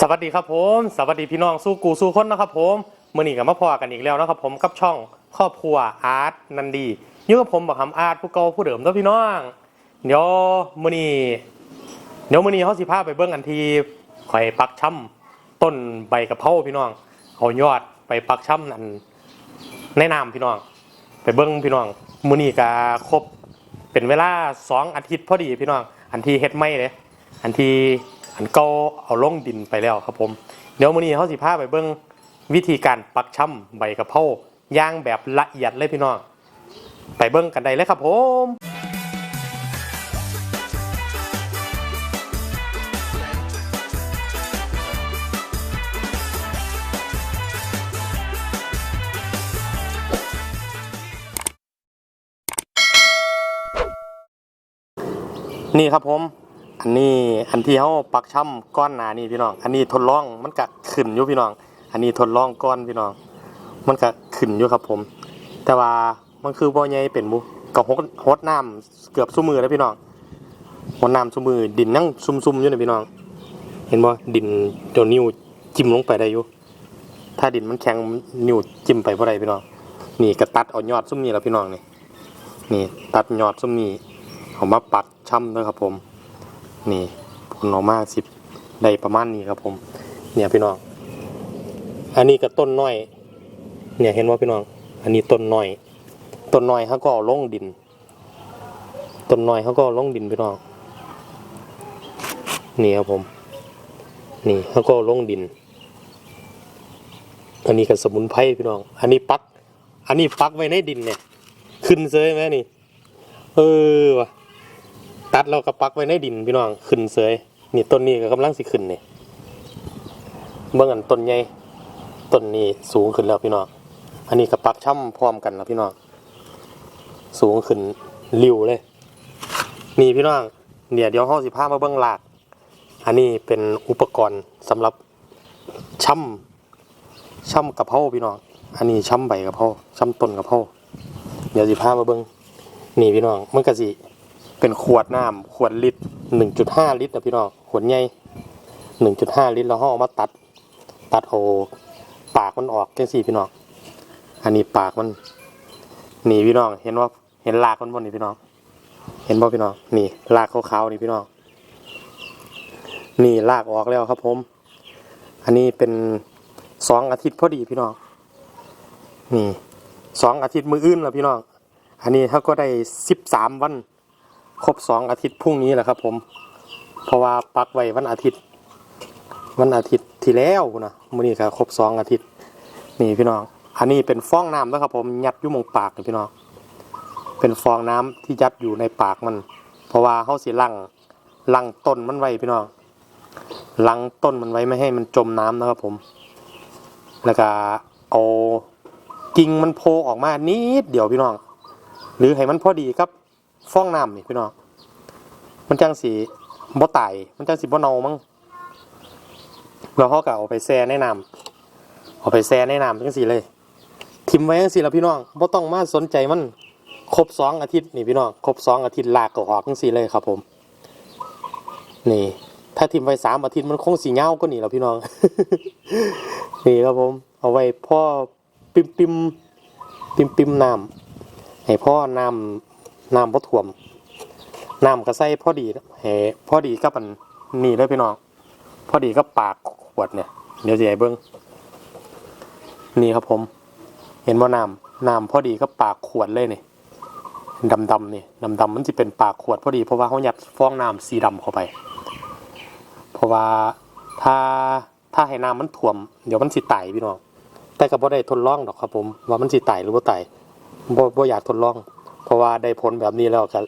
สวัสดีครับผมสวัสดีพี่น้องสู้กูสู้คนนะครับผมมื่อนี้ก็มาพอกันอีกแล้วนะครับผมกับช่องครอบครัวอาร์ตนันดีอยู่กับผมบักคำอาร์ตผู้เก่าผู้เดิมตัวพี่น้องเดี๋ยวมื่อนี้เดี๋ยวมื่อนี้เขาสิพาไปเบิ้งอันทีข่อยปักช่ำต้นใบกะเพราพี่น้องเอายอดไปปักช่ำนั่นแนะนำพี่น้อง ไปเบิ้งพี่น้องมื่อนี้ก็ครบเป็นเวลาสองอาทิตย์พอดีพี่น้อง อันที่เฮ็ดไม่เลยอันที่ อันก่าเอาลงดินไปแล้วครับผม เดี๋ยวมื้อนี้เฮาสิพาไปเบิ่งวิธีการปักช่ำใบกะเพราย่างแบบละเอียดเลยพี่น้อง ไปเบิ่งกันได้เลยครับผมนี่ครับผม อันนี้อันที่เขาปักช่ำก้อนหนานี่พี่น้อง อันนี้ทดลองมันก็ขึ้นอยู่พี่น้อง อันนี้ทดลองก้อนพี่น้อง มันก็ขึ้นอยู่ครับผม แต่ว่ามันคือบ่ใหญ่เป็นบุก็ฮดฮดน้ำเกือบซุมือแล้วพี่น้องฮดน้ำซุมือดินนั่งซุ่มๆอยู่นะพี่น้อง เห็นบ่ดินเดี๋ยวนิ้วจิ้มลงไปได้อยู่ ถ้าดินมันแข็งนิ้วจิ้มไปบ่ได้พี่น้อง นี่ก็ตัดเอายอดซุ่มนี้แล้วพี่น้องนี่ นี่ตัดยอดซุ่มนี้เอามาปักช่ำด้วยครับผม นี่ผลออกมาสิบได้ประมาณนี้ครับผม เนี่ยพี่น้อง อันนี้ก็ต้นน้อย เนี่ยเห็นว่าพี่น้อง อันนี้ต้นน้อย ต้นน้อยเขาก็เอาลงดิน ต้นน้อยเขาก็เอาลงดินพี่น้อง นี่ครับผม นี่เขาก็เอาลงดิน อันนี้ก็สมุนไพรพี่น้อง อันนี้ปัก อันนี้ปักไว้ในดินเนี่ย ขึ้นเซยไหมนี่ เออว่ะ ตัดเราก็ปักไว้ในดินพี่น้องขึ้นเสยนี่ต้นนี้ก็กำลังสิขึ้นนี่เบื้องอันต้นใหญ่ต้นนี้สูงขึ้นแล้วพี่น้องอันนี้ก็ปักช่ำพร้อมกันแล้วพี่น้องสูงขึ้นริ้วเลย นี่พี่น้องเนี่ยเดี๋ยวห้องสิพามาเบื้องหลากอันนี้เป็นอุปกรณ์สำหรับช่ำช่ำกระเพราพี่น้องอันนี้ช่ำใบกระเพราช่ำต้นกระเพราเดี๋ยวสิพามาเบื้องนี่พี่น้องมันก็สิ เป็นขวดน้ำขวดลิตรหนึ่งจุดห้าลิตรนะพี่น้องขวดใหญ่หนึ่งจุดห้าลิตรแล้วห่อมาตัด ตัดเอปากมันออกแค่สี่พี่น้องอันนี้ปากมันนี่พี่น้องเห็นว่าเห็นรากมันบนนี่พี่น้อง เห็นป่พี่น้องนี่รากขาวๆนี่พี่น้องนี่รากออกแล้วครับผม อันนี้เป็นสองอาทิตย์พอดีพี่น้องนี่สองอาทิตย์มืออื่นแล้วพี่น้อง อันนี้เขาก็ได้สิบสามวัน ครบสองอาทิตย์พรุ่งนี้แหละครับ ผม เพราะว่าปักไว้วันอาทิตย์ วันอาทิตย์ที่แล้วนะมื้อนี้ก็ครบสองอาทิตย์นี่พี่น้อง อันนี้เป็นฟองน้ำนะครับ ผมยัดยู่มงปากนี่พี่น้องเป็นฟองน้ำที่ยัดอยู่ในปากมัน เพราะว่าเขาสิลังลังต้นมันไว้พี่น้องลังต้นมันไว้ไม่ให้มันจมน้ำนะครับผม แล้วก็เอากิ่งมันโผล่ออกมานิดเดียวพี่น้อง หรือให้มันพอดีครับ ฟองน้ำนี่พี่น้องมันจังสีบ่ตายมันจังสีบ่เน่ามั้งแล้วเขาก็เอาไปแช่ในน้ำเอาไปแช่ในน้ำจังสีเลยทิมไว้จังสีแล้วพี่น้องบ่ต้องมาสนใจมันครบสองอาทิตย์นี่พี่น้องครบสองอาทิตย์ลากก็ออกจังสีเลยครับ ผม นี่ ถ้าทิมไว้สามอาทิตย์มันคงสีเงาก็นี่แล้วพี่น้อง นี่ครับผม เอาไว้พ่อปิมปิมปิมปิมน้ำให้พ่อน้ำ น้ำบ่ท่วมน้ำก็ใส่พอดีแห่พอดีกับอันนี่เลยพี่น้องพอดีกับปากขวดเนี่ยเดี๋ยวจะให้เบิ้งนี่ครับผม เห็นว่าน้ำน้ำพอดีกับปากขวดเลยนี่ดำดำนี่ดำดำมันจะเป็นปากขวดพอดีเพราะว่าเขายัดฟองน้ำสีดำเข้าไป เพราะว่าถ้าถ้าให้น้ำมันท่วม เดี๋ยวมันสิไตพี่น้องแต่ก็บ่ได้ทดลองดอกครับผม ว่ามันสิไตหรือบ่ไตบ่บ่อยากทดลอง เพราะว่าได้ผลแบบนี้แล้วก็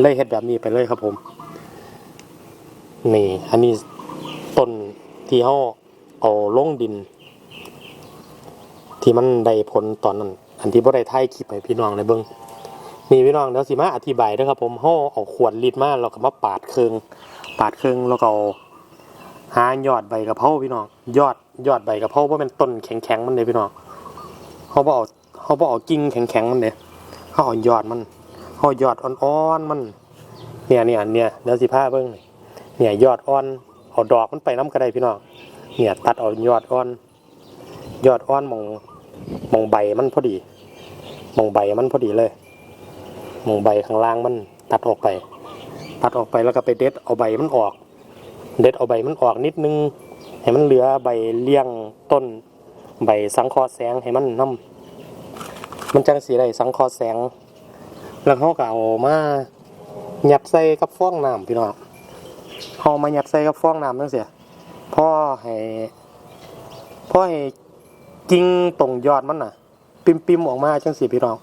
เลยเฮ็ดแบบนี้ไปเลยครับผม นี่ อันนี้ต้นที่เขาเอาลงดิน ที่มันได้ผลตอนนั้น อันที่บ่ได้ถ่ายคลิปให้พี่น้องได้เบิ่งนี่พี่น้องเดี๋ยวสิมาอธิบายเด้อครับผมเฮาเอาขวดลิตรมาแล้วก็มาปาดเครื่องปาดเครื่องแล้วก็เอาหายอดใบกะเพราพี่น้องยอดยอดใบกะเพราบ่แม่นต้นแข็งๆมันเด้พี่น้องเฮาบ่เอาเฮาบ่เอากิ่งแข็งๆมันเด้ ฮาเอยอดมันเฮายอดอ่อนๆมัน เนี่ยเนี่ยเนี่ยเดี๋ยวสิพาเบิ่งนี่เนี่ยยอดอ่อนเอาดอกมันไปน้ำก็ไดพี่น้องเนี่ยตัดเอายอดอ่อน ยอดอ่อนมองมองใบมันพอดีมองใบมันพอดีเลยมองใบข้างล่างมันตัดออกไป ตัดออกไปแล้วก็ไปเด็ดเอาใบมันออก เด็ดเอาใบมันออกนิดนึงให้มันเหลือใบเลี้ยงต้น ใบสังเคราะห์แสงให้มันน้ำ มันจังสีได้สังเคราะห์แสง แล้วเขาก็เอามายัดใส่กับฟองน้ำพี่น้องเขาเอามายัดใส่กับฟองน้ำนั่นเสียพ่อให้พ่อให้กิ่งตรงยอดมันน่ะ ปิมปิมๆออกมาจังสีพี่น้อง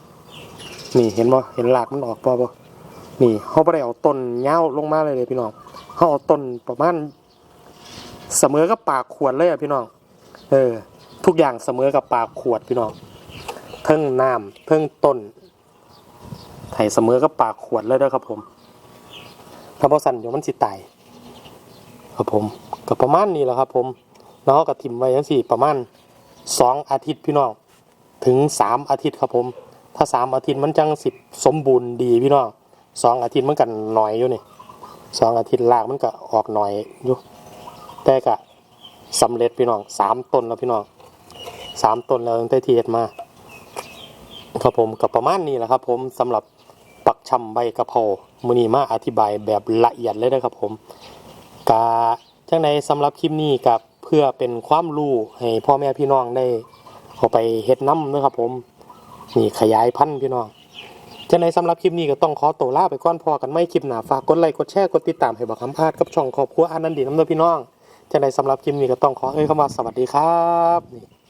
นี่เห็นบ่เห็นหลากมันออกบ่บ่นี่เขาไม่ได้เอาต้นเงาวลงมาเลยเลยพี่น้องเขาเอาต้นประมาณเสมอกับปากขวดเลยอะพี่น้อง เออ ทุกอย่างเสมอกับปากขวดพี่น้อง เทิงน้ำเทิงต้นไถเสมอก็ปากขวดเลยด้อครับผม ถ้าพอสั่นเดี๋ยวมันสิตายครับผมก็ประมาณนี้แหละครับ ผมแล้วก็ทิมไว้ยังสี่ประมาณสองอาทิตย์พี่น้องถึงสามอาทิตย์ครับผม ถ้าสามอาทิตย์มันจังสิบสมบูรณ์ดีพี่น้องสองอาทิตย์มันกันหน่อยอยู่นี่สองอาทิตย์ลากมันก็ออกหน่อยอยู่แต่ก็สำเร็จพี่น้องสามต้นแล้วพี่น้องสามต้นแล้วตั้งแต่ที่เฮ็ดมา ครับผมกับประมาณนี้แหละครับ ผมสำหรับปักชำใบกะเพรามือนี้มาอธิบายแบบละเอียดเลยนะครับผมกาจังในสำหรับคลิปนี้กับเพื่อเป็นความรู้ให้พ่อแม่พี่น้องได้เอาไปเฮ็ดน้ำนะครับผมนี่ขยายพันธุ์พี่น้องจังในสำหรับคลิปนี้ก็ต้องขอตัวลาไปก่อนพอกันไม่คลิปหนาฝากกดไลค์กดแชร์กดติดตามให้บักคำพาดกับช่องครอบครัวอนันดีน้ำเด้อพี่น้องจังในสำหรับคลิปนี้ก็ต้องขอเอ้ยคำว่าสวัสดีครับนี่